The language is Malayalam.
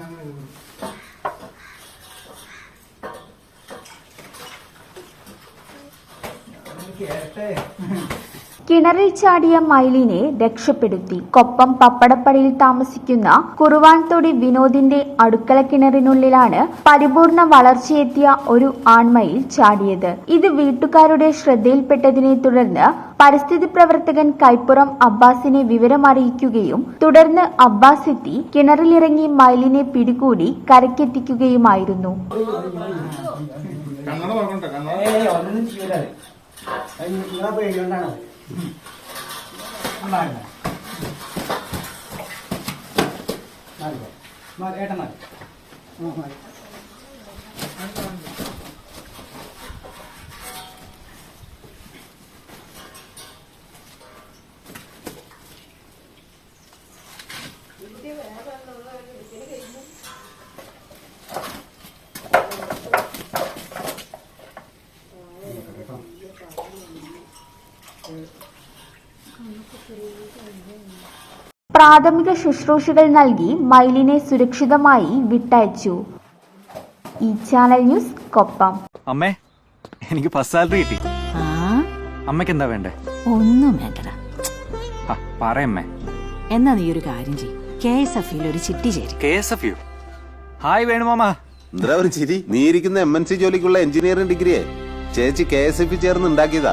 ഞാൻ എഴുതുന്നു കിണറിൽ ചാടിയ മൈലിനെ രക്ഷപ്പെടുത്തി. കൊപ്പം പപ്പടപ്പടിയിൽ താമസിക്കുന്ന കുറുവാൻതൊടി വിനോദിന്റെ അടുക്കള കിണറിനുള്ളിലാണ് പരിപൂർണ വളർച്ചയെത്തിയ ഒരു ആൺമയിൽ ചാടിയത്. ഇത് വീട്ടുകാരുടെ ശ്രദ്ധയിൽപ്പെട്ടതിനെ തുടർന്ന് പരിസ്ഥിതി പ്രവർത്തകൻ കൈപ്പുറം അബ്ബാസിനെ വിവരമറിയിക്കുകയും തുടർന്ന് അബ്ബാസ് എത്തി കിണറിലിറങ്ങി മൈലിനെ പിടികൂടി കരക്കെത്തിക്കുകയുമായിരുന്നു ഒന്നും ചെയ്യൂല അത്. അത് നിങ്ങളെ പേടികൊണ്ടാണ് അത്. പ്രാഥമിക ശുശ്രൂഷകൾ നൽകി മൈലിനെ സുരക്ഷിതമായി വിട്ടയച്ചു. ഈ ചാനൽ ന്യൂസ് കൊപ്പം. അമ്മേ എനിക്ക് ഫസ്റ്റ് സാലറി കിട്ടി. ആ? അമ്മയ്ക്ക് എന്താ വേണ്ടേ? ഒന്നും വേണ്ടടാ. പറയമ്മേ എന്നാ നീ ഒരു കാര്യം ചെയ് കെ എസ് എഫ് ഒരു ചിട്ടി ചേരി. K S F U hi വേണുമാമ എന്താ ഒരു ചിരി? നീ ഇരിക്കുന്ന എം എൻ സി ജോലിക്കുള്ള എഞ്ചിനീയറിംഗ് ഡിഗ്രിയെ. ചേച്ചി കെ എസ് എഫ് ചേർന്ന് ഉണ്ടാക്കിയതാ.